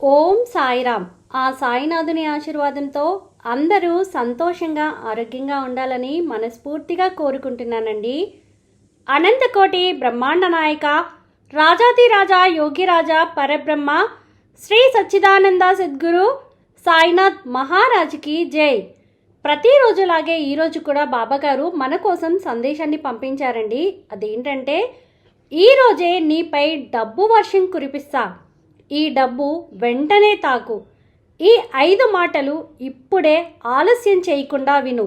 ఓం సాయిరామ్. ఆ సాయినాథుని ఆశీర్వాదంతో అందరూ సంతోషంగా ఆరోగ్యంగా ఉండాలని మనస్ఫూర్తిగా కోరుకుంటున్నానండి. అనంతకోటి బ్రహ్మాండ నాయక రాజాతిరాజా యోగిరాజా పరబ్రహ్మ శ్రీ సచ్చిదానంద సద్గురు సాయినాథ్ మహారాజుకి జై. ప్రతిరోజులాగే ఈరోజు కూడా బాబాగారు మన కోసం సందేశాన్ని పంపించారండి. అదేంటంటే ఈరోజే నీపై డబ్బు వర్షం కురిపిస్తా. ఈ డబ్బు వెంటనే తాకు. ఈ ఐదు మాటలు ఇప్పుడే ఆలస్యం చేయకుండా విను.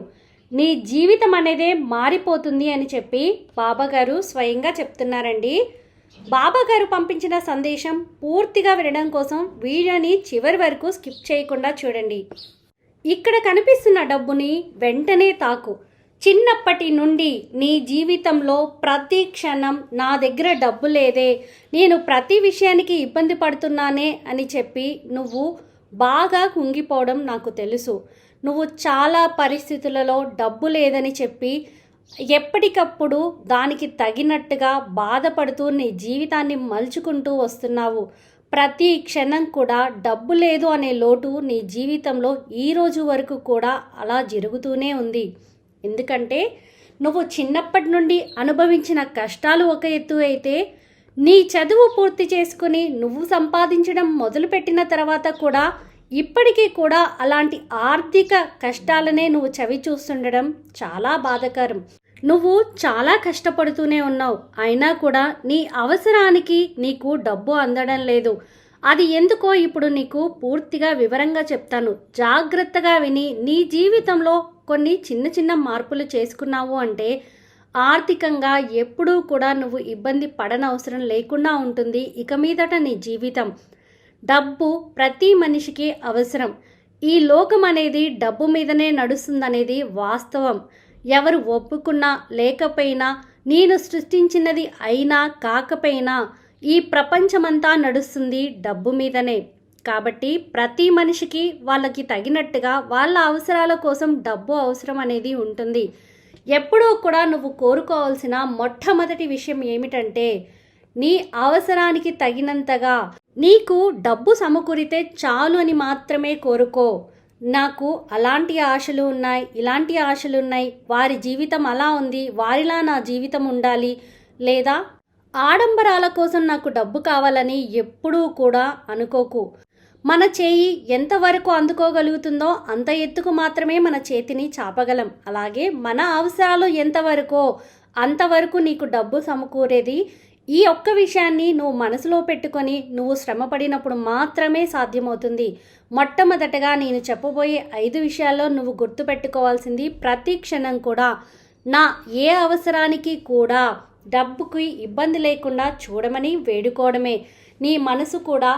నీ జీవితం అనేదే మారిపోతుంది అని చెప్పి బాబాగారు స్వయంగా చెప్తున్నారండి. బాబాగారు పంపించిన సందేశం పూర్తిగా వినడం కోసం వీడియోని చివరి వరకు స్కిప్ చేయకుండా చూడండి. ఇక్కడ కనిపిస్తున్న డబ్బుని వెంటనే తాకు. చిన్నప్పటి నుండి నీ జీవితంలో ప్రతి క్షణం నా దగ్గర డబ్బు లేదే నేను ప్రతి విషయానికి ఇబ్బంది పడుతున్నానే అని చెప్పి నువ్వు బాగా కుంగిపోవడం నాకు తెలుసు. నువ్వు చాలా పరిస్థితులలో డబ్బు లేదని చెప్పి ఎప్పటికప్పుడు దానికి తగినట్టుగా బాధపడుతూ నీ జీవితాన్ని మలుచుకుంటూ వస్తున్నావు. ప్రతి క్షణం కూడా డబ్బు లేదు అనే లోటు నీ జీవితంలో ఈ రోజు వరకు కూడా అలా జరుగుతూనే ఉంది. ఎందుకంటే నువ్వు చిన్నప్పటి నుండి అనుభవించిన కష్టాలు ఒక ఎత్తు అయితే నీ చదువు పూర్తి చేసుకుని నువ్వు సంపాదించడం మొదలుపెట్టిన తర్వాత కూడా ఇప్పటికీ కూడా అలాంటి ఆర్థిక కష్టాలనే నువ్వు చవి చూస్తుండడం చాలా బాధాకరం. నువ్వు చాలా కష్టపడుతూనే ఉన్నావు. అయినా కూడా నీ అవసరానికి నీకు డబ్బు అందడం లేదు. అది ఎందుకో ఇప్పుడు నీకు పూర్తిగా వివరంగా చెప్తాను. జాగ్రత్తగా విని నీ జీవితంలో కొన్ని చిన్న చిన్న మార్పులు చేసుకున్నావు అంటే ఆర్థికంగా ఎప్పుడూ కూడా నువ్వు ఇబ్బంది పడనవసరం లేకుండా ఉంటుంది ఇక మీదట నీ జీవితం. డబ్బు ప్రతి మనిషికి అవసరం. ఈ లోకం అనేది డబ్బు మీదనే నడుస్తుందనేది వాస్తవం. ఎవరు ఒప్పుకున్నా లేకపోయినా నేను సృష్టించినది అయినా కాకపోయినా ఈ ప్రపంచమంతా నడుస్తుంది డబ్బు మీదనే. కాబట్టి ప్రతి మనిషికి వాళ్ళకి తగినట్టుగా వాళ్ళ అవసరాల కోసం డబ్బు అవసరం అనేది ఉంటుంది. ఎప్పుడూ కూడా నువ్వు కోరుకోవాల్సిన మొట్టమొదటి విషయం ఏమిటంటే నీ అవసరానికి తగినంతగా నీకు డబ్బు సమకూరితే చాలు అని మాత్రమే కోరుకో. నాకు అలాంటి ఆశలు ఉన్నాయి ఇలాంటి ఆశలు ఉన్నాయి. వారి జీవితం అలా ఉంది వారిలా నా జీవితం ఉండాలి. లేదా ఆడంబరాల కోసం నాకు డబ్బు కావాలని ఎప్పుడూ కూడా అనుకోకు. మన చేయి ఎంతవరకు అందుకోగలుగుతుందో అంత ఎత్తుకు మాత్రమే మన చేతిని చాపగలం. అలాగే మన అవసరాలు ఎంతవరకో అంతవరకు నీకు డబ్బు సమకూరేది. ఈ ఒక్క విషయాన్ని నువ్వు మనసులో పెట్టుకొని నువ్వు శ్రమపడినప్పుడు మాత్రమే సాధ్యమవుతుంది. మొట్టమొదటగా నేను చెప్పబోయే ఐదు విషయాల్లో నువ్వు గుర్తుపెట్టుకోవాల్సింది ప్రతి క్షణం కూడా. నా ఏ అవసరానికి కూడా డబ్బుకి ఇబ్బంది లేకుండా చూడమని వేడుకోవడమే. నీ మనసు కూడా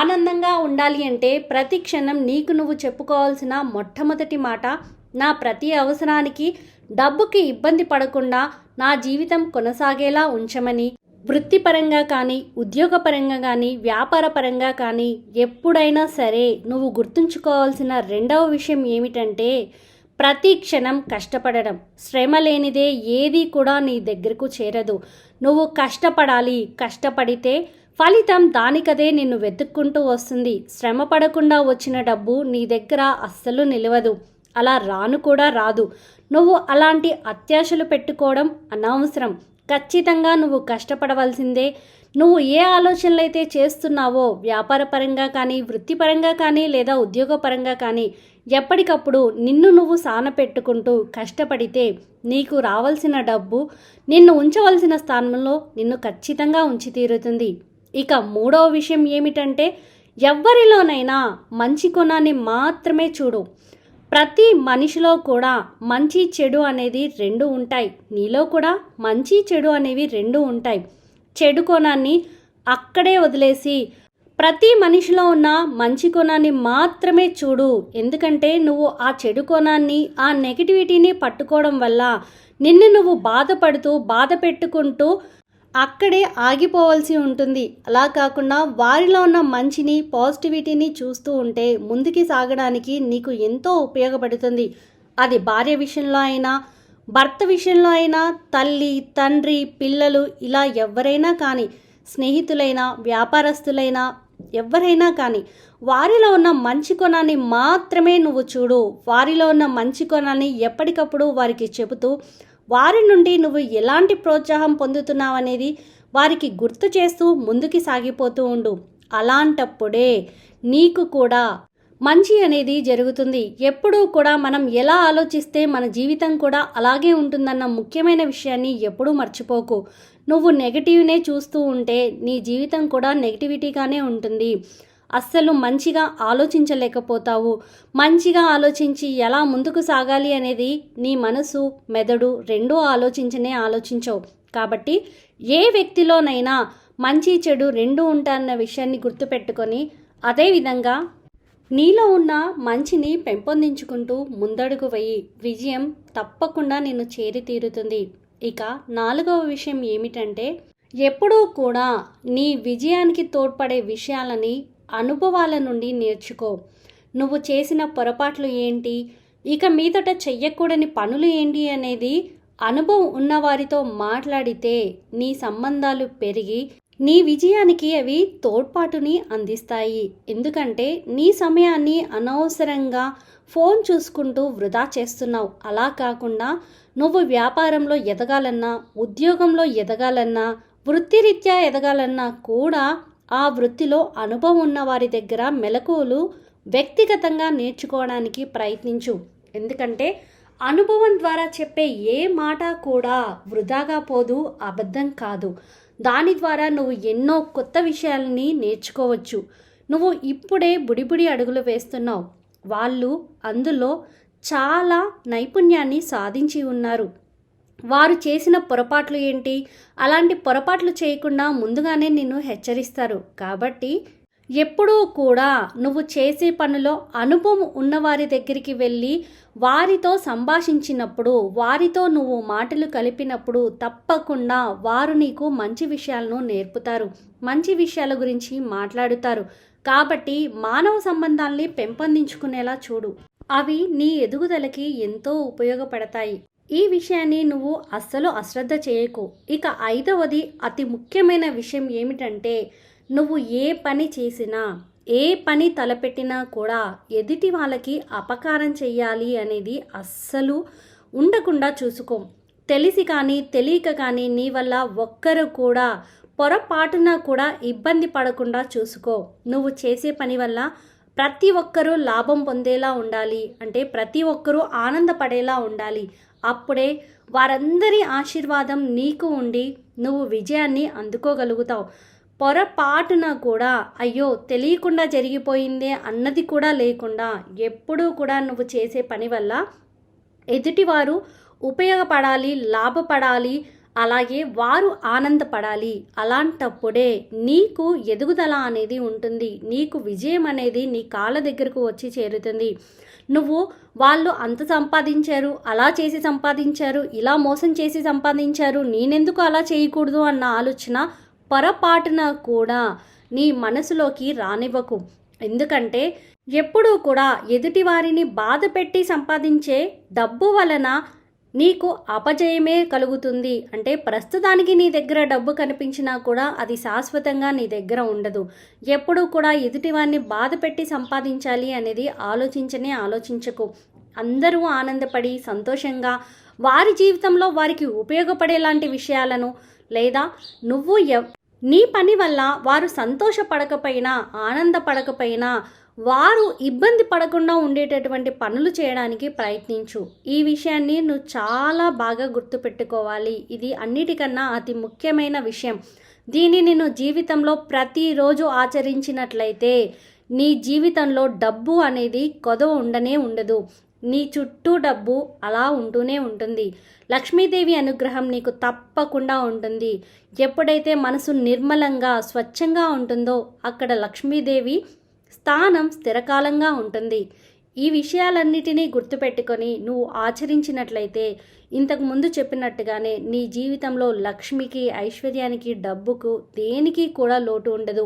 ఆనందంగా ఉండాలి అంటే ప్రతి క్షణం నీకు నువ్వు చెప్పుకోవాల్సిన మొట్టమొదటి మాట నా ప్రతి అవసరానికి డబ్బుకి ఇబ్బంది పడకుండా నా జీవితం కొనసాగేలా ఉంచమని. వృత్తిపరంగా కానీ ఉద్యోగపరంగా కానీ వ్యాపారపరంగా కానీ ఎప్పుడైనా సరే నువ్వు గుర్తుంచుకోవాల్సిన రెండవ విషయం ఏమిటంటే ప్రతి క్షణం కష్టపడడం. శ్రమ లేనిదే ఏది కూడా నీ దగ్గరకు చేరదు. నువ్వు కష్టపడాలి. కష్టపడితే ఫలితం దానికదే నిన్ను వెతుక్కుంటూ వస్తుంది. శ్రమ పడకుండా వచ్చిన డబ్బు నీ దగ్గర అస్సలు నిలవదు. అలా రాను కూడా రాదు. నువ్వు అలాంటి అత్యాశలు పెట్టుకోవడం అనవసరం. ఖచ్చితంగా నువ్వు కష్టపడవలసిందే నువ్వు ఏ ఆలోచనలు అయితే చేస్తున్నావో వ్యాపారపరంగా కానీ వృత్తిపరంగా కానీ లేదా ఉద్యోగపరంగా కానీ ఎప్పటికప్పుడు నిన్ను నువ్వు సాన పెట్టుకుంటూ కష్టపడితే నీకు రావాల్సిన డబ్బు నిన్ను ఉంచవలసిన స్థానంలో నిన్ను ఖచ్చితంగా ఉంచి తీరుతుంది. ఇక మూడవ విషయం ఏమిటంటే ఎవ్వరిలోనైనా మంచి కొనాన్ని మాత్రమే చూడు. ప్రతి మనిషిలో కూడా మంచి చెడు అనేది రెండు ఉంటాయి. నీలో కూడా మంచి చెడు అనేవి రెండు ఉంటాయి. చెడు కోణాన్ని అక్కడే వదిలేసి ప్రతి మనిషిలో ఉన్న మంచి కోణాన్ని మాత్రమే చూడు. ఎందుకంటే నువ్వు ఆ చెడు కోణాన్ని ఆ నెగిటివిటీని పట్టుకోవడం వల్ల నిన్ను నువ్వు బాధపడుతూ బాధ పెట్టుకుంటూ అక్కడే ఆగిపోవలసి ఉంటుంది. అలా కాకుండా వారిలో ఉన్న మంచిని పాజిటివిటీని చూస్తూ ఉంటే ముందుకి సాగడానికి నీకు ఎంతో ఉపయోగపడుతుంది. అది భార్య విషయంలో అయినా భర్త విషయంలో అయినా తల్లి తండ్రి పిల్లలు ఇలా ఎవరైనా కానీ స్నేహితులైనా వ్యాపారస్తులైనా ఎవరైనా కానీ వారిలో ఉన్న మంచి కొనాన్ని మాత్రమే నువ్వు చూడు. వారిలో ఉన్న మంచి కొనాన్ని ఎప్పటికప్పుడు వారికి చెబుతూ వారి నుండి నువ్వు ఎలాంటి ప్రోత్సాహం పొందుతున్నావు అనేది వారికి గుర్తు చేస్తూ ముందుకి సాగిపోతూ ఉండు. అలాంటప్పుడే నీకు కూడా మంచి అనేది జరుగుతుంది. ఎప్పుడూ కూడా మనం ఎలా ఆలోచిస్తే మన జీవితం కూడా అలాగే ఉంటుందన్న ముఖ్యమైన విషయాన్ని ఎప్పుడూ మర్చిపోకు. నువ్వు నెగటివ్నే చూస్తూ ఉంటే నీ జీవితం కూడా నెగిటివిటీగానే ఉంటుంది. అస్సలు మంచిగా ఆలోచించలేకపోతావు. మంచిగా ఆలోచించి ఎలా ముందుకు సాగాలి అనేది నీ మనసు మెదడు రెండూ ఆలోచించనే ఆలోచించవు. కాబట్టి ఏ వ్యక్తిలోనైనా మంచి చెడు రెండు ఉంటాయన్న విషయాన్ని గుర్తుపెట్టుకొని అదేవిధంగా నీలో ఉన్న మంచిని పెంపొందించుకుంటూ ముందడుగు వెయ్యి విజయం తప్పకుండా నిన్ను చేరి తీరుతుంది ఇక నాలుగవ విషయం ఏమిటంటే ఎప్పుడూ కూడా నీ విజయానికి తోడ్పడే విషయాలని అనుభవాల నుండి నేర్చుకో. నువ్వు చేసిన పొరపాట్లు ఏంటి? ఇక మీదట చెయ్యకూడని పనులు ఏంటి అనేది అనుభవం ఉన్నవారితో మాట్లాడితే నీ సంబంధాలు పెరిగి నీ విజయానికి అవి తోడ్పాటుని అందిస్తాయి. ఎందుకంటే నీ సమయాన్ని అనవసరంగా ఫోన్ చూసుకుంటూ వృధా చేస్తున్నావు. అలా కాకుండా నువ్వు వ్యాపారంలో ఎదగాలన్నా ఉద్యోగంలో ఎదగాలన్నా వృత్తిరీత్యా ఎదగాలన్నా కూడా ఆ వృత్తిలో అనుభవం ఉన్న వారి దగ్గర మెలకువలు వ్యక్తిగతంగా నేర్చుకోవడానికి ప్రయత్నించు. ఎందుకంటే అనుభవం ద్వారా చెప్పే ఏ మాట కూడా వృధాగా పోదు అబద్ధం కాదు. దాని ద్వారా నువ్వు ఎన్నో కొత్త విషయాలని నేర్చుకోవచ్చు. నువ్వు ఇప్పుడే బుడిబుడి అడుగులు వేస్తున్నావు. వాళ్ళు అందులో చాలా నైపుణ్యాన్ని సాధించి ఉన్నారు. వారు చేసిన పొరపాట్లు ఏంటి? అలాంటి పొరపాట్లు చేయకుండా ముందుగానే నిన్ను హెచ్చరిస్తారు. కాబట్టి ఎప్పుడూ కూడా నువ్వు చేసే పనిలో అనుభవం ఉన్నవారి దగ్గరికి వెళ్ళి వారితో సంభాషించినప్పుడు వారితో నువ్వు మాటలు కలిపినప్పుడు తప్పకుండా వారు నీకు మంచి విషయాలను నేర్పుతారు మంచి విషయాల గురించి మాట్లాడుతారు. కాబట్టి మానవ సంబంధాల్ని పెంపొందించుకునేలా చూడు. అవి నీ ఎదుగుదలకి ఎంతో ఉపయోగపడతాయి. ఈ విషయాన్ని నువ్వు అస్సలు అశ్రద్ధ చేయకు. ఇక ఐదవది అతి ముఖ్యమైన విషయం ఏమిటంటే నువ్వు ఏ పని చేసినా ఏ పని తలపెట్టినా కూడా ఎదుటి వాళ్ళకి అపకారం చెయ్యాలి అనేది అస్సలు ఉండకుండా చూసుకో. తెలిసి కానీ తెలియక కానీ నీ వల్ల ఒక్కరు కూడా పొరపాటున కూడా ఇబ్బంది పడకుండా చూసుకో. నువ్వు చేసే పని వల్ల ప్రతి ఒక్కరూ లాభం పొందేలా ఉండాలి. అంటే ప్రతి ఒక్కరూ ఆనందపడేలా ఉండాలి. అప్పుడే వారందరి ఆశీర్వాదం నీకు ఉండి నువ్వు విజయాన్ని అందుకోగలుగుతావు. పొరపాటున కూడా అయ్యో తెలియకుండా జరిగిపోయిందే అన్నది కూడా లేకుండా ఎప్పుడూ కూడా నువ్వు చేసే పని వల్ల ఎదుటివారు ఉపయోగపడాలి లాభపడాలి అలాగే వారు ఆనందపడాలి. అలాంటప్పుడే నీకు ఎదుగుదల అనేది ఉంటుంది. నీకు విజయం అనేది నీ కాళ్ళ దగ్గరకు వచ్చి చేరుతుంది. నువ్వు వాళ్ళు అంత సంపాదించారు అలా చేసి సంపాదించారు ఇలా మోసం చేసి సంపాదించారు నేనెందుకు అలా చేయకూడదు అన్న ఆలోచన పొరపాటున కూడా నీ మనసులోకి రానివ్వకు. ఎందుకంటే ఎప్పుడూ కూడా ఎదుటివారిని బాధ పెట్టి సంపాదించే డబ్బు వలన నీకు అపజయమే కలుగుతుంది. అంటే ప్రస్తుతానికి నీ దగ్గర డబ్బు కనిపించినా కూడా అది శాశ్వతంగా నీ దగ్గర ఉండదు. ఎప్పుడూ కూడా ఎదుటివారిని బాధ పెట్టి సంపాదించాలి అనేది ఆలోచించనే ఆలోచించకు. అందరూ ఆనందపడి సంతోషంగా వారి జీవితంలో వారికి ఉపయోగపడేలాంటి విషయాలను లేదా నువ్వు ఎవ్ నీ పని వల్ల వారు సంతోషపడకపోయినా ఆనందపడకపోయినా వారు ఇబ్బంది పడకుండా ఉండేటటువంటి పనులు చేయడానికి ప్రయత్నించు. ఈ విషయాన్ని నువ్వు చాలా బాగా గుర్తుపెట్టుకోవాలి. ఇది అన్నిటికన్నా అతి ముఖ్యమైన విషయం. దీనిని నువ్వు జీవితంలో ప్రతిరోజు ఆచరించినట్లయితే నీ జీవితంలో డబ్బు అనేది కొదవ ఉండనే ఉండదు. నీ చుట్టూ డబ్బు అలా ఉంటూనే ఉంటుంది. లక్ష్మీదేవి అనుగ్రహం నీకు తప్పకుండా ఉంటుంది. ఎప్పుడైతే మనసు నిర్మలంగా స్వచ్ఛంగా ఉంటుందో అక్కడ లక్ష్మీదేవి స్థానం స్థిరకాలంగా ఉంటుంది. ఈ విషయాలన్నిటినీ గుర్తుపెట్టుకొని నువ్వు ఆచరించినట్లయితే ఇంతకు ముందు చెప్పినట్టుగానే నీ జీవితంలో లక్ష్మికి ఐశ్వర్యానికి డబ్బుకు దేనికి కూడా లోటు ఉండదు.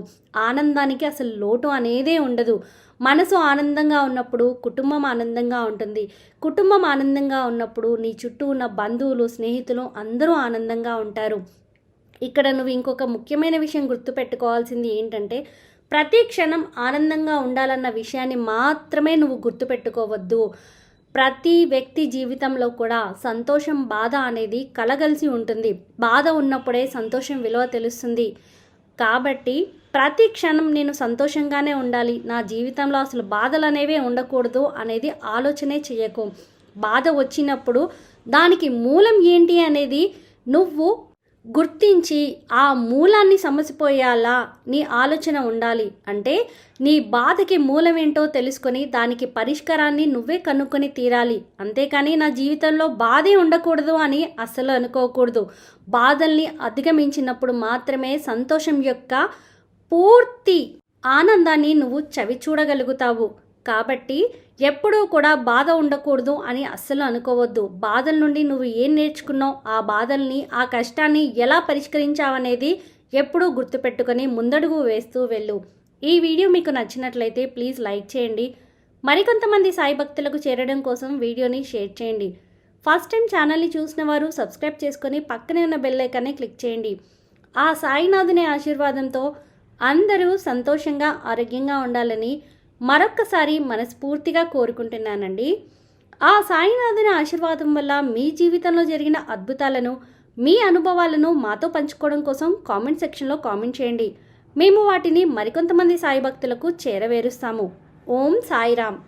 ఆనందానికి అసలు లోటు అనేదే ఉండదు. మనసు ఆనందంగా ఉన్నప్పుడు కుటుంబం ఆనందంగా ఉంటుంది. కుటుంబం ఆనందంగా ఉన్నప్పుడు నీ చుట్టూ ఉన్న బంధువులు స్నేహితులు అందరూ ఆనందంగా ఉంటారు. ఇక్కడ నువ్వు ఇంకొక ముఖ్యమైన విషయం గుర్తుపెట్టుకోవాల్సింది ఏంటంటే ప్రతి క్షణం ఆనందంగా ఉండాలన్న విషయాన్ని మాత్రమే నువ్వు గుర్తుపెట్టుకోవద్దు. ప్రతి వ్యక్తి జీవితంలో కూడా సంతోషం బాధ అనేది కలగలిసి ఉంటుంది. బాధ ఉన్నప్పుడే సంతోషం విలువ తెలుస్తుంది. కాబట్టి ప్రతి క్షణం నేను సంతోషంగానే ఉండాలి. నా జీవితంలో అసలు బాధలు అనేవే ఉండకూడదు అనేది ఆలోచనే చేయకు. బాధ వచ్చినప్పుడు దానికి మూలం ఏంటి అనేది నువ్వు గుర్తించి ఆ మూలాన్ని సమసిపోయేలా నీ ఆలోచన ఉండాలి. అంటే నీ బాధకి మూలమేంటో తెలుసుకొని దానికి పరిష్కారాన్ని నువ్వే కనుక్కొని తీరాలి. అంతేకాని నా జీవితంలో బాధే ఉండకూడదు అని అస్సలు అనుకోకూడదు. బాధల్ని అధిగమించినప్పుడు మాత్రమే సంతోషం యొక్క పూర్తి ఆనందాన్ని నువ్వు చవి చూడగలుగుతావు కాబట్టి ఎప్పుడూ కూడా బాధ ఉండకూడదు అని అస్సలు అనుకోవద్దు. బాధల నుండి నువ్వు ఏం నేర్చుకున్నావు? ఆ బాధల్ని ఆ కష్టాన్ని ఎలా పరిష్కరించావనేది ఎప్పుడూ గుర్తుపెట్టుకొని ముందడుగు వేస్తూ వెళ్ళు. ఈ వీడియో మీకు నచ్చినట్లయితే ప్లీజ్ లైక్ చేయండి. మరికొంతమంది సాయి భక్తులకు చేరడం కోసం వీడియోని షేర్ చేయండి. ఫస్ట్ టైం ఛానల్ని చూసిన వారు సబ్స్క్రైబ్ చేసుకొని పక్కనే ఉన్న బెల్ ఐకాన్ని క్లిక్ చేయండి. ఆ సాయినాథుని ఆశీర్వాదంతో అందరూ సంతోషంగా ఆరోగ్యంగా ఉండాలని మరొక్కసారి మనస్ఫూర్తిగా కోరుకుంటున్నానండి. ఆ సాయినాథుని ఆశీర్వాదం వల్ల మీ జీవితంలో జరిగిన అద్భుతాలను మీ అనుభవాలను మాతో పంచుకోవడం కోసం కామెంట్ సెక్షన్లో కామెంట్ చేయండి. మేము వాటిని మరికొంతమంది సాయి భక్తులకు చేరవేరుస్తాము. ఓం సాయిరామ్.